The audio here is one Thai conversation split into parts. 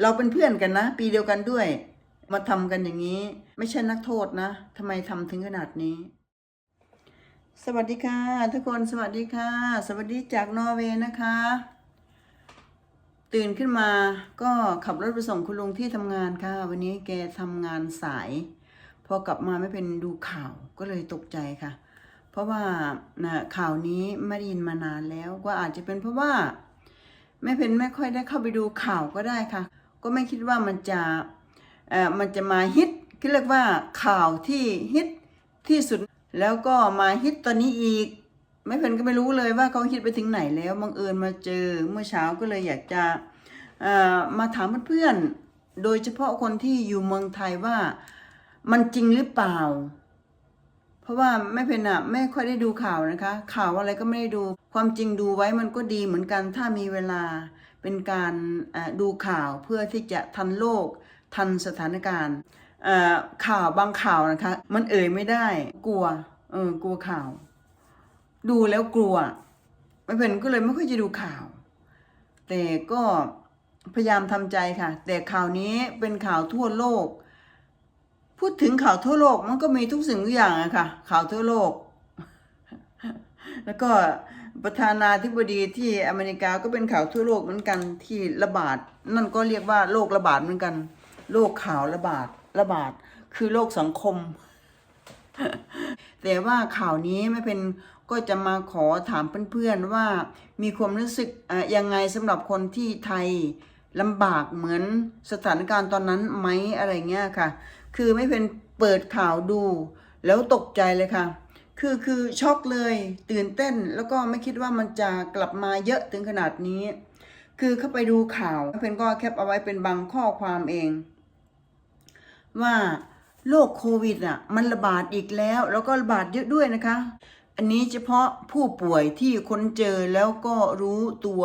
เราเป็นเพื่อนกันนะ ปีเดียวกันด้วย มาทำกันอย่างนี้ ไม่ใช่นักโทษนะทำไมทำถึงขนาดนี้ สวัสดีค่ะ ทุกคนสวัสดีค่ะ สวัสดีจากนอร์เวย์นะคะ ตื่นขึ้นมาก็ขับรถไปส่งคุณลุงที่ทำงานค่ะ วันนี้แกทำงานสาย พอกลับมาไม่เป็นดูข่าวก็เลยตกใจค่ะ เพราะว่าข่าวนี้ไม่ได้ยินมานานแล้วก็อาจจะเป็นเพราะว่าแม่เพนไม่ค่อยได้เข้าไปดูข่าวก็ได้ค่ะ ก็ไม่คิดว่ามันจะเอ่อมันจะมาฮิตคือเรียกว่าข่าวที่ฮิตที่สุด แล้วก็มาฮิตตอนนี้อีกแม่เพนก็ไม่รู้เลยว่าเขาฮิตไปถึงไหนแล้วบังเอิญมาเจอเมื่อเช้าก็เลยอยากจะเออมาถามเพื่อนๆโดยเฉพาะคนที่อยู่เมืองไทยว่ามันจริงหรือเปล่า เพราะว่าแม่เพนอะไม่ค่อยได้ดูข่าวนะคะ ข่าวอะไรก็ไม่ได้ดู ความจริงดูไว้มันก็ดีเหมือนกันถ้ามีเวลา เป็นการดูข่าวเพื่อที่จะทันโลกทันสถานการณ์ข่าวบางข่าวนะคะ มันเอ่ยไม่ได้กลัวเออกลัวข่าว ดูแล้วกลัวแม่เพนก็เลยไม่ค่อยจะดูข่าว แต่ก็พยายามทำใจค่ะ แต่ข่าวนี้เป็นข่าวทั่วโลก พูดถึงข่าวทั่วโลกมันก็มีทุกสิ่งทุกอย่างอะค่ะข่าวทั่วโลก แล้วก็ ประธานาธิบดีที่อเมริกาก็เป็นข่าวทั่วโลกเหมือนกันที่ระบาด นั่นก็เรียกว่าโรคระบาดเหมือนกันโรคข่าวระบาดระบาด คือโรคสังคม แต่ว่าข่าวนี้ไม่เป็นก็จะมาขอถามเพื่อนๆว่ามีความรู้สึกอะยังไงสำหรับคนที่ไทยลำบากเหมือนสถานการณ์ตอนนั้นไหมอะไรเงี้ยค่ะ คือไม่เป็นเปิดข่าวดู แล้วตกใจเลยค่ะ คือคือช็อกเลยตื่นเต้นแล้วก็ไม่คิดว่ามันจะกลับมาเยอะถึงขนาดนี้ คือเข้าไปดูข่าวเพนก็แคปเอาไว้เป็นบางข้อความเอง ว่าโรคโควิดอะมันระบาดอีกแล้ว แล้วก็ระบาดเยอะด้วยนะคะ อันนี้เฉพาะผู้ป่วยที่คนเจอแล้วก็รู้ตัว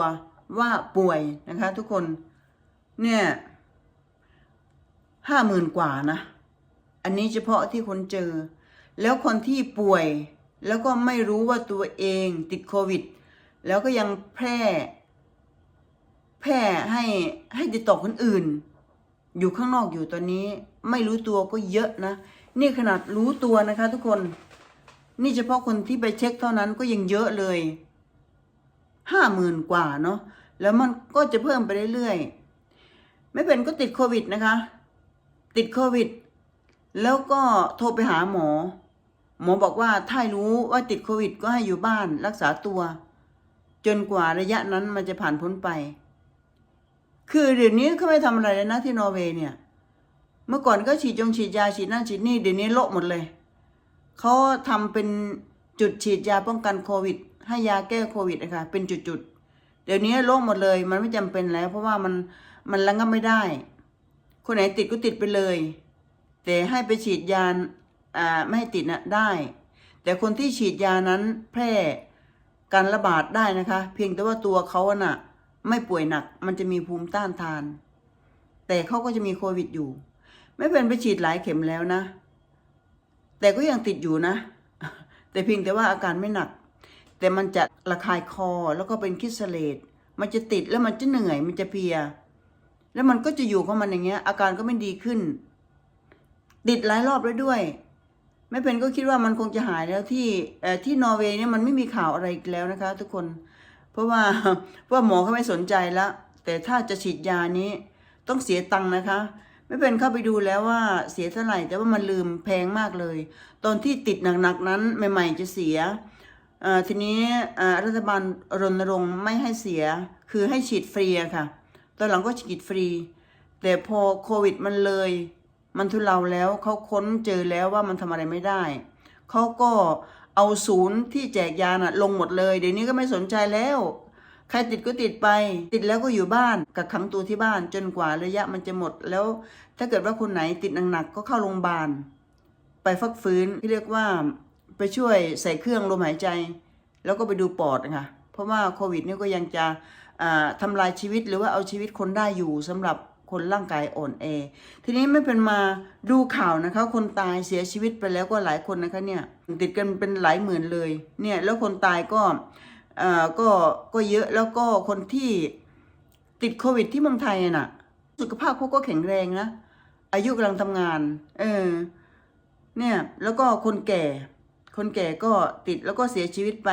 ว่าป่วยนะคะ ทุกคนเนี่ยห้าหมื่นกว่านะ อันนี้เฉพาะที่คนเจอ แล้วคนที่ป่วย แล้วก็ไม่รู้ว่าตัวเองติดโควิด แล้วก็ยังแพร่ แพร่ให้ให้ติดต่อคนอื่น อยู่ข้างนอกอยู่ตอนนี้ ไม่รู้ตัวก็เยอะนะ นี่ขนาดรู้ตัวนะคะ ทุกคน นี่เฉพาะคนที่ไปเช็คเท่านั้นก็ยังเยอะเลยห้าหมื่นกว่าเนาะแล้วมันก็จะเพิ่มไปเรื่อยๆ ไม่เป็นก็ติดโควิดนะคะ ติดโควิด แล้วก็โทรไปหาหมอ หมอบอกว่าถ้ารู้ว่าติดโควิดก็ให้อยู่บ้านรักษาตัว จนกว่าระยะนั้นมันจะผ่านพ้นไป คือเดี๋ยวนี้เขาไม่ทำอะไรเลยนะที่นอร์เวย์เนี่ย เมื่อก่อนก็ฉีดจงฉีดยาฉีดนั่นฉีดนี่เดี๋ยวนี้โละหมดเลยเขาทำเป็นจุดฉีดยาป้องกันโควิด ให้ยาแก้โควิดนะคะเป็นจุดๆเดี๋ยวนี้โล่งหมดเลย มันไม่จำเป็นแล้ว เพราะว่ามันมันระงับไม่ได้ คนไหนติดก็ติดไปเลย แต่ให้ไปฉีดยา ไม่ให้ติดนะได้ แต่คนที่ฉีดยานั้นแพร่การระบาดได้นะคะ เพียงแต่ว่าตัวเขาอะน่ะไม่ป่วยหนักมันจะมีภูมิต้านทาน แต่เขาก็จะมีโควิดอยู่ ไม่เป็นไปฉีดหลายเข็มแล้วนะ แต่ก็ยังติดอยู่นะ แต่เพียงแต่ว่าอาการไม่หนัก แต่มันจะระคายคอแล้วก็เป็นคิสเลตมันจะติดแล้วมันจะเหนื่อยมันจะเพีย แล้วมันก็จะอยู่ของมันอย่างเงี้ย อาการก็ไม่ดีขึ้น ติดหลายรอบแล้วด้วย ไม่เป็นก็คิดว่ามันคงจะหายแล้วที่เอ่อที่นอร์เวย์เนี่ยมันไม่มีข่าวอะไรอีกแล้วนะคะ ทุกคน เพราะว่าเพราะหมอเขาไม่สนใจละแต่ถ้าจะฉีดยานี้ต้องเสียตังค์นะคะ ไม่เป็นเข้าไปดูแล้วว่าเสียเท่าไหร่ แต่ว่ามันลืมแพงมากเลย ตอนที่ติดหนักๆนั้นใหม่ ๆ จะเสียอ่อทีนี้อ่อรัฐบาลรณรงค์ไม่ให้เสีย คือให้ฉีดฟรีค่ะ ตอนหลังก็ฉีดฟรี แต่พอโควิดมันเลย มันทุเลาแล้วเขาค้นเจอแล้วว่ามันทำอะไรไม่ได้เขาก็เอาศูนย์ที่แจกยาน่ะลงหมดเลย เดี๋ยวนี้ก็ไม่สนใจแล้ว ใครติดก็ติดไป ติดแล้วก็อยู่บ้านกักขังตัวที่บ้านจนกว่าระยะมันจะหมดแล้ว ถ้าเกิดว่าคนไหนติดหนักๆก็เข้าโรงพยาบาล ไปฟักฟื้นที่เรียกว่าไปช่วยใส่เครื่องลมหายใจ แล้วก็ไปดูปอดนะคะเพราะว่าโควิดนี่ก็ยังจะอ่าทำลายชีวิตหรือว่าเอาชีวิตคนได้อยู่สำหรับ คนร่างกายอ่อนแอ ทีนี้ไม่เป็นมาดูข่าวนะคะ คนตายเสียชีวิตไปแล้วก็หลายคนนะคะเนี่ยติดกันเป็นหลายหมื่นเลยเนี่ยแล้วคนตายก็เอ่อก็ก็เยอะแล้วก็คนที่ติดโควิดที่เมืองไทยน่ะ สุขภาพเขาก็แข็งแรงนะอายุกำลังทำงาน เออ เนี่ย แล้วก็คนแก่ คนแก่ก็ติดแล้วก็เสียชีวิตไป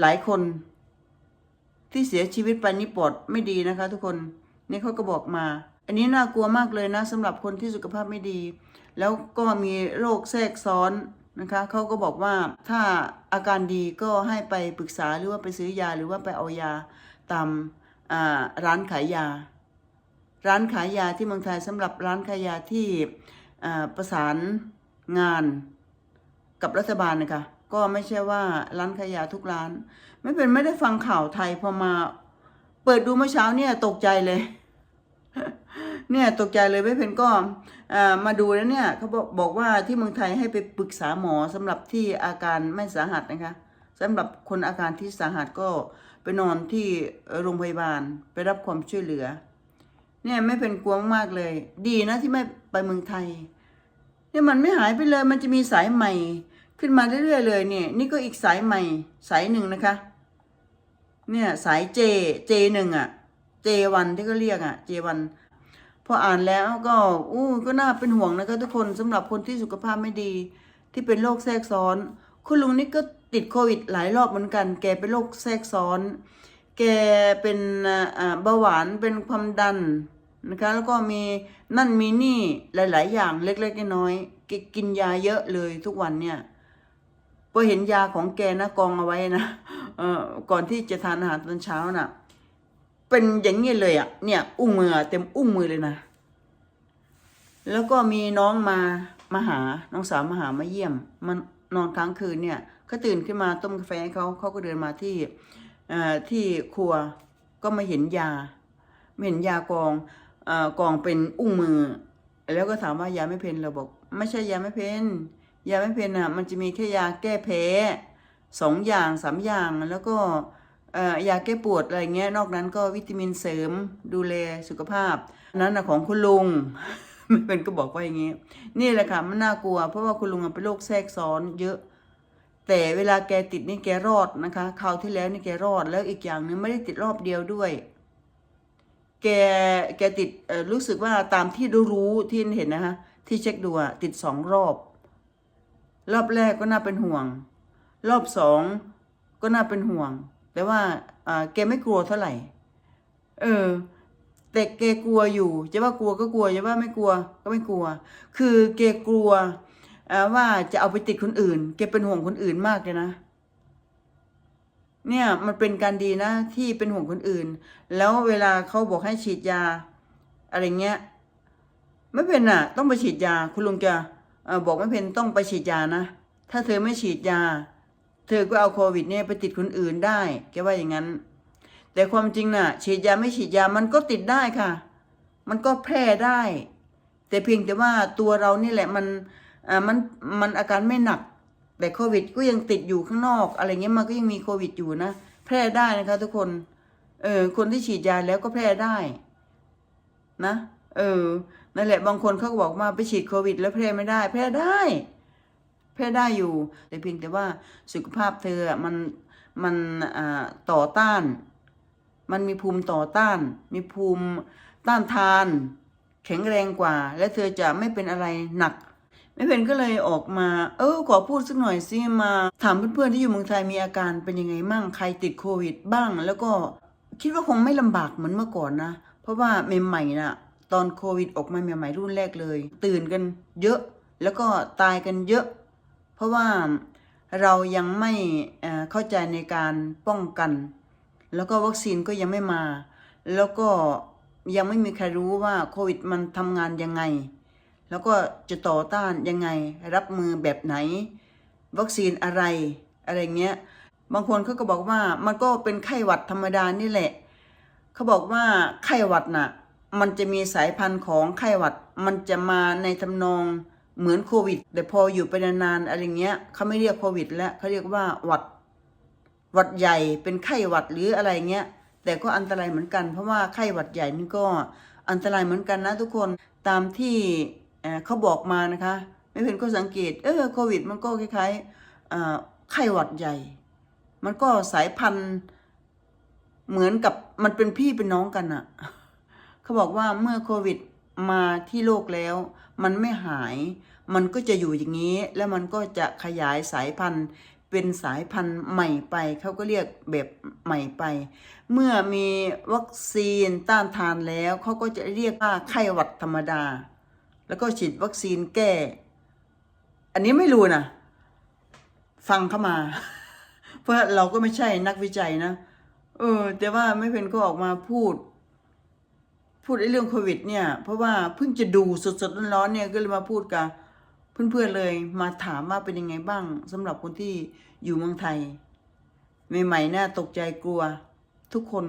หลายคน ที่เสียชีวิตไปนี่ปอดไม่ดีนะคะ ทุกคน นี่เขาก็บอกมา อันนี้น่ากลัวมากเลยนะสำหรับคนที่สุขภาพไม่ดี แล้วก็มีโรคแทรกซ้อนนะคะเขาก็บอกว่าถ้าอาการดีก็ให้ไปปรึกษาหรือว่าไปซื้อยาหรือว่าไปเอายาตามร้านขายยา ร้านขายยาที่เมืองไทยสำหรับร้านขายยาที่ประสานงานกับรัฐบาลนะคะก็ไม่ใช่ว่าร้านขายยาทุกร้าน ไม่เป็นไม่ได้ฟังข่าวไทยพอมา เปิดดูเมื่อเช้าเนี่ยตกใจเลย เนี่ยตกใจเลยไม่เป็นก็มาดูแล้วเนี่ยเขาบอกบอกว่าที่เมืองไทยให้ไปปรึกษาหมอสำหรับที่อาการไม่สาหัสนะคะสำหรับคนอาการที่สาหัสก็ไปนอนที่โรงพยาบาลไปรับความช่วยเหลือ เนี่ยไม่เป็นกลัวมากเลย ดีนะที่ไม่ไปเมืองไทย เนี่ยมันไม่หายไปเลย มันจะมีสายใหม่ ขึ้นมาเรื่อยๆเลยเนี่ย นี่ก็อีกสายใหม่สายหนึ่งนะคะ เนี่ยสายเจเจหนึ่งอะเจวันที่เขาเรียกอะเจวันพออ่านแล้วก็อู้ก็น่าเป็นห่วงนะคะทุกคนสำหรับคนที่สุขภาพไม่ดี ที่เป็นโรคแทรกซ้อน คุณลุงนี่ก็ติดโควิดหลายรอบเหมือนกัน แกเป็นโรคแทรกซ้อน แกเป็นเบาหวานเป็นความดันนะคะแล้วก็มีนั่นมีนี่หลาย ๆ อย่างเล็ก ๆ น้อยๆกินยาเยอะเลยทุกวันเนี่ย พอเห็นยาของแกนะกองเอาไว้นะเอ่อก่อนที่จะทานอาหารตอนเช้าน่ะ เป็นอย่างนี้เลยอะ เนี่ย อุ้งมือเต็มอุ้งมือเลยนะ แล้วก็มีน้องมามาหาน้องสาวมาหามาเยี่ยม มันนอนค้างคืนเนี่ยก็ตื่นขึ้นมาต้มกาแฟเขาเขาก็เดินมาที่เอ่อที่ครัวก็มาเห็นยาไม่เห็นยากองเอ่อกองเป็นอุ้งมือ แล้วก็ถามว่ายาไม่เพนเราบอก ไม่ใช่ยาไม่เพน ยาไม่เพนอะมันจะมีแค่ยาแก้แพ้สองอย่างสามอย่างแล้วก็ยาแก้ปวดอะไรเงี้ยนอกนั้นก็วิตามินเสริมดูแลสุขภาพ นั้นนะของคุณลุงไม่เป็นก็บอกว่าอย่างงี้ นี่แหละค่ะมันน่ากลัว เพราะว่าคุณลุงอะเป็นโรคแทรกซ้อนเยอะ แต่เวลาแกติดนี่แกรอดนะคะคราวที่แล้วนี่แกรอดแล้วอีกอย่างหนึงไม่ได้ติดรอบเดียวด้วย แกแกติดรู้สึกว่าตามที่รู้รู้ที่เห็นนะคะที่เช็คดูอะติดสองรอบ รอบแรกก็น่าเป็นห่วง รอบสองก็น่าเป็นห่วง แต่ว่าอ่าแกไม่กลัวเท่าไหร่ เออ แต่แกกลัวอยู่ จะว่ากลัวก็กลัว จะว่าไม่กลัวก็ไม่กลัว คือแกกลัวว่าจะเอาไปติดคนอื่น แกเป็นห่วงคนอื่นมากเลยนะ เนี่ยมันเป็นการดีนะที่เป็นห่วงคนอื่น แล้วเวลาเขาบอกให้ฉีดยา อะไรเงี้ย ไม่เป็นอะ ต้องไปฉีดยาคุณลุงจะ บอกไม่เป็นต้องไปฉีดยานะ ถ้าเธอไม่ฉีดยา เธอก็เอาโควิดเนี่ยไปติดคนอื่นได้แกว่าอย่างนั้น แต่ความจริงน่ะ ฉีดยาไม่ฉีดยามันก็ติดได้ค่ะ มันก็แพร่ได้ แต่เพียงแต่ว่าตัวเรานี่แหละมันอ่ามันมันอาการไม่หนัก แต่โควิดก็ยังติดอยู่ข้างนอก อะไรเงี้ยมันก็ยังมีโควิดอยู่นะแพร่ได้นะคะ ทุกคน เออคนที่ฉีดยาแล้วก็แพร่ได้ นะ เออ นั่นแหละบางคนเขาก็บอกว่าไปฉีดโควิด แล้วแพร่ไม่ได้ แพร่ได้ แพร่ได้อยู่ แต่เพียงแต่ว่าสุขภาพเธอมันมันต่อต้าน มันมีภูมิต่อต้าน มีภูมิต้านทาน แข็งแรงกว่า และเธอจะไม่เป็นอะไรหนักไม่เป็นก็เลยออกมา เออขอพูดสักหน่อยสิมาถามเพื่อนๆที่อยู่เมืองไทยมีอาการเป็นยังไงมั่งใครติดโควิดบ้าง แล้วก็คิดว่าคงไม่ลำบากเหมือนเมื่อก่อนนะ เพราะว่าใหม่ๆน่ะ ตอนโควิดออกมาใหม่ๆรุ่นแรกเลย ตื่นกันเยอะแล้วก็ตายกันเยอะ เพราะว่าเรายังไม่เข้าใจในการป้องกัน แล้วก็วัคซีนก็ยังไม่มา แล้วก็ยังไม่มีใครรู้ว่าโควิดมันทำงานยังไง แล้วก็จะต่อต้านยังไง รับมือแบบไหน วัคซีนอะไรอะไรเงี้ย บางคนเขาก็บอกว่ามันก็เป็นไข้หวัดธรรมดานี่แหละ เขาบอกว่าไข้หวัดน่ะ มันจะมีสายพันธุ์ของไข้หวัด มันจะมาในทำนองเหมือนโควิด แต่พออยู่ไปนานๆอะไรเงี้ยเขาไม่เรียกโควิด แล้วเขาเรียกว่าหวัดหวัดใหญ่เป็นไข้หวัดหรืออะไรเงี้ยแต่ก็อันตรายเหมือนกัน เพราะว่าไข้หวัดใหญ่นี่ก็อันตรายเหมือนกันนะทุกคนตามที่เขาบอกมานะคะไม่เป็นก็สังเกตเออโควิด มันก็คล้ายๆไข้หวัดใหญ่ มันก็สายพันธุ์เหมือนกับมันเป็นพี่เป็นน้องกันอะ เขาบอกว่าเมื่อโควิดมาที่โลกแล้ว มันไม่หาย มันก็จะอยู่อย่างนี้ แล้วมันก็จะขยายสายพันธุ์ เป็นสายพันธุ์ใหม่ไป เขาก็เรียกแบบใหม่ไป เมื่อมีวัคซีนต้านทานแล้ว เขาก็จะเรียกว่าไข้หวัดธรรมดา แล้วก็ฉีดวัคซีนแก้ อันนี้ไม่รู้นะ ฟังเข้ามา เพราะเราก็ไม่ใช่นักวิจัยนะ เออ แต่ว่าไม่เป็นก็ออกมาพูด พูดในเรื่องโควิดเนี่ย เพราะว่าเพิ่งจะดูสดๆร้อนๆเนี่ยก็เลยมาพูดกับเพื่อนๆเลยมาถามว่าเป็นยังไงบ้างสำหรับคนที่อยู่เมืองไทยใหม่ๆน่าตกใจกลัว ทุกคน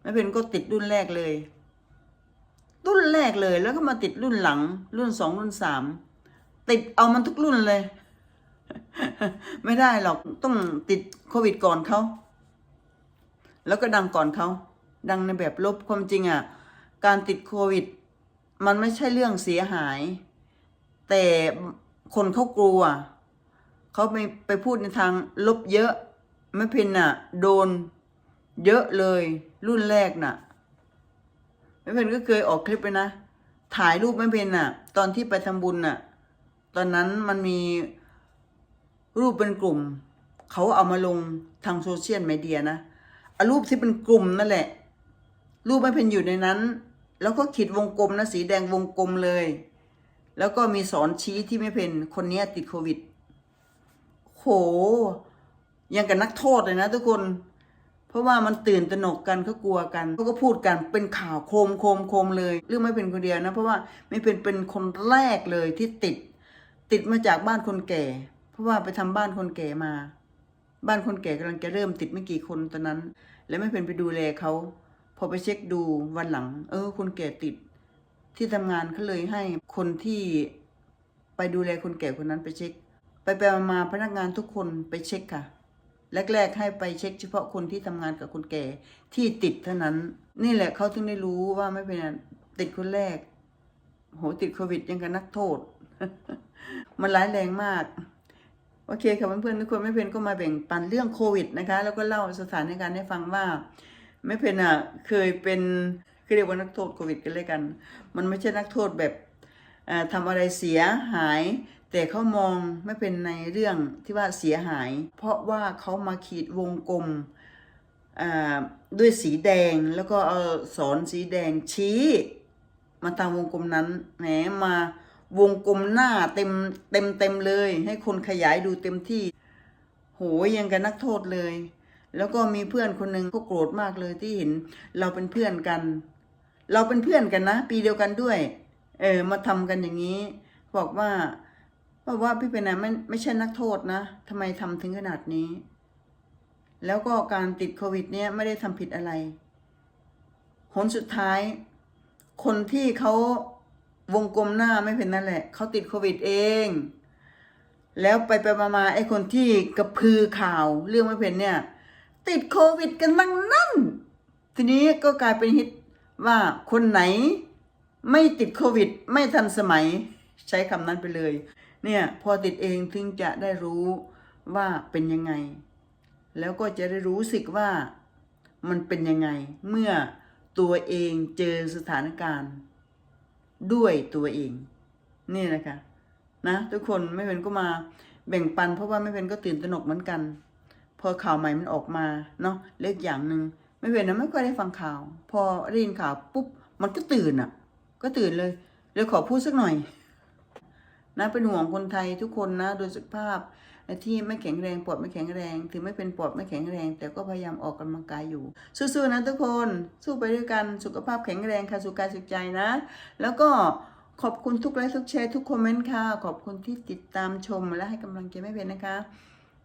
ไม่เป็นก็ติดรุ่นแรกเลย รุ่นแรกเลยแล้วก็มาติดรุ่นหลัง รุ่นสองรุ่นสามติดเอามันทุกรุ่นเลย ไม่ได้หรอกต้องติดโควิดก่อนเขาแล้วก็ดังก่อนเขา ดังในแบบลบความจริงอะการติดโควิด มันไม่ใช่เรื่องเสียหาย แต่คนเขากลัวเขาไปไปพูดในทางลบเยอะไม่เพนน่ะ โดนเยอะเลย รุ่นแรกน่ะไม่เพนก็เคยออกคลิปไปนะ ถ่ายรูปไม่เพนน่ะ ตอนที่ไปทำบุญน่ะ ตอนนั้นมันมีรูปเป็นกลุ่ม เขาเอามาลงทางโซเชียลมีเดียนะเอารูปที่เป็นกลุ่มนั่นแหละ รูปไม่เพนอยู่ในนั้น แล้วก็ขีดวงกลมนะสีแดงวงกลมเลย แล้วก็มีสอนชี้ที่ไม่เพนคนนี้ติดโควิด โห ยังกับนักโทษเลยนะทุกคน เพราะว่ามันตื่นตระหนกกันเขากลัวกันเขาก็พูดกันเป็นข่าวโคมโคมโคมเลย เรื่องไม่เป็นคนเดียวนะ เพราะว่าไม่เป็นเป็นคนแรกเลยที่ติด ติดมาจากบ้านคนแก่ เพราะว่าไปทำบ้านคนแก่มา บ้านคนแก่กำลังจะเริ่มติดไม่กี่คนตอนนั้น แล้วไม่เป็นไปดูแลเขา อไปเช็คดูวันหลัง เออ คนแก่ติด ที่ทำงานเขาเลยให้คนที่ไปดูแลคนแก่คนนั้นไปเช็ค ไปไปมาพนักงานทุกคนไปเช็คค่ะแรกๆให้ไปเช็คเฉพาะคนที่ทำงานกับคนแก่ที่ติดเท่านั้น นี่แหละเขาถึงได้รู้ว่าไม่เป็นติดคนแรก โหติดโควิดยังกับนักโทษ มันร้ายแรงมาก โอเคค่ะเพื่อนๆทุกคนไม่เพนก็มาแบ่งปันเรื่องโควิดนะคะ แล้วก็เล่าสถานการณ์ให้ฟังว่า ไม่เพนอะเคยเป็นคือเรียกว่านักโทษโควิดกันเลยกัน มันไม่ใช่นักโทษแบบอ่าทำอะไรเสียหาย แต่เขามองไม่เป็นในเรื่องที่ว่าเสียหาย เพราะว่าเขามาขีดวงกลมด้วยสีแดงแล้วก็เอาสอนสีแดงชี้ มาตามวงกลมนั้นแหมมาวงกลมหน้าเต็มเต็มเต็มเลย ให้คนขยายดูเต็มที่ โหยังกับนักโทษเลย แล้วก็มีเพื่อนคนหนึ่งก็โกรธมากเลยที่เห็นเราเป็นเพื่อนกัน เราเป็นเพื่อนกันนะ ปีเดียวกันด้วย เออมาทำกันอย่างนี้ บอกว่าบอกว่าพี่เป็นนะไม่ไม่ใช่นักโทษนะทำไมทำถึงขนาดนี้ แล้วก็การติดโควิด เนี่ยไม่ได้ทำผิดอะไรผลสุดท้าย คนที่เขาวงกลมหน้าไม่เป็นนั่นแหละเขาติดโควิดเอง แล้วไปไปมามาไอ้คนที่กระพือข่าวเรื่องไม่เป็นเนี่ย ติดโควิดกันทั้งนั้นทีนี้ก็กลายเป็นฮิตว่าคนไหนไม่ติดโควิด ไม่ทันสมัยใช้คำนั้นไปเลย เนี่ยพอติดเองถึงจะได้รู้ว่าเป็นยังไง แล้วก็จะได้รู้สึกว่ามันเป็นยังไง เมื่อตัวเองเจอสถานการณ์ ด้วยตัวเอง นี่นะคะนะทุกคนไม่เป็นก็มาแบ่งปันเพราะว่าไม่เป็นก็ตื่นตระหนกเหมือนกัน พอข่าวใหม่มันออกมาเนาะเล็กอย่างหนึ่งไม่เป็นนะไม่ค่อยได้ฟังข่าว พอได้ยินข่าวปุ๊บมันก็ตื่นอะ ก็ตื่นเลยเลยขอพูดสักหน่อยนะเป็นห่วงคนไทยทุกคนนะโดยสุขภาพที่ไม่แข็งแรงปอดไม่แข็งแรงถึงไม่เป็นปอดไม่แข็งแรง แต่ก็พยายามออกกำลังกายอยู่สู้ๆนะทุกคนสู้ไปด้วยกันสุขภาพแข็งแรงค่ะสุขกายสุขใจนะ แล้วก็ขอบคุณทุกไลค์ทุกแชร์ทุกคอมเมนต์ค่ะ ขอบคุณที่ติดตามชมและให้กำลังใจแม่เพนนะคะ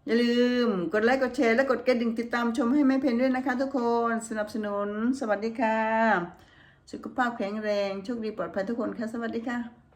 อย่าลืมกดไลค์กดแชร์และกดกระดิ่งติดตามชมให้แม่เพนด้วยนะคะทุกคนสนับสนุน สวัสดีค่ะ สุขภาพแข็งแรงโชคดีปลอดภัยทุกคนค่ะ สวัสดีค่ะ